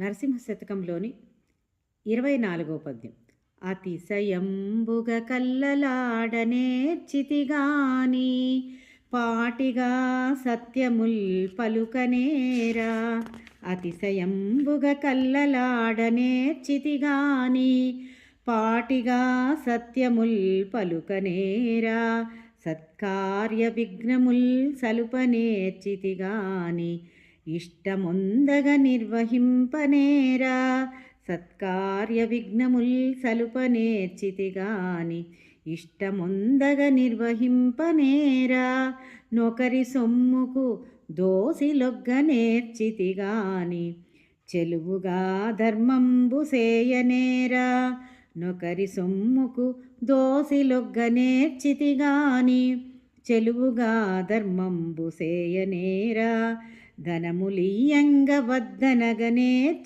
నరసింహ శతకంలోని ఇరవై నాలుగో పద్యం. అతిశయంబుగ కల్లలాడనేర్చితిగాని పాటిగా సత్యముల్ పలుకనేరా. అతిశయంబుగ కల్లలాడనేర్చితిగాని పాటిగా సత్యముల్ పలుకనేరా. సత్కార్య విఘ్నముల్ సలుపనేర్చితిగాని ఇష్టముందగ నిర్వహింపనేరా సత్కార్య విఘ్నముల్ సలుప నేర్చితిగాని ఇష్టముందగ నిర్వహింపనేరా నొకరి సొమ్ముకు దోసిలొగ్గ నేర్చితిగాని చెలువుగా ధర్మంబు సేయనేరా నొకరి సొమ్ముకు దోసిలొగ్గ నేర్చితిగాని చెలువుగా ధర్మంబు సేయనేరా ధనములీయంగ వద్దనగ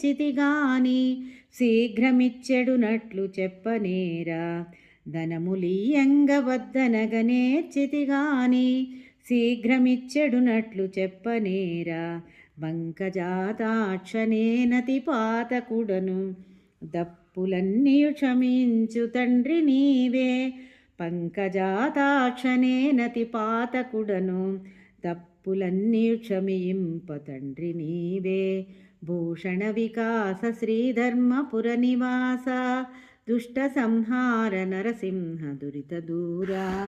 చితిగాని శీఘ్రమిచ్చెడునట్లు చెప్పనేరా. ధనములీయంగ వద్దనగ చితిగాని శీఘ్రమిచ్చెడునట్లు చెప్పనేరా. బంకజాతాక్షనేనతి పాతకుడను దప్పులన్నీ క్షమించు తండ్రి నీవే. పంకజాతాక్షనేనతి పాతకుడను తప్పులన్నీ క్షమింప తండ్రి నీవే. భూషణ వికాస శ్రీధర్మపుర నివాస దుష్ట సంహార నరసింహ దురిత దూరా.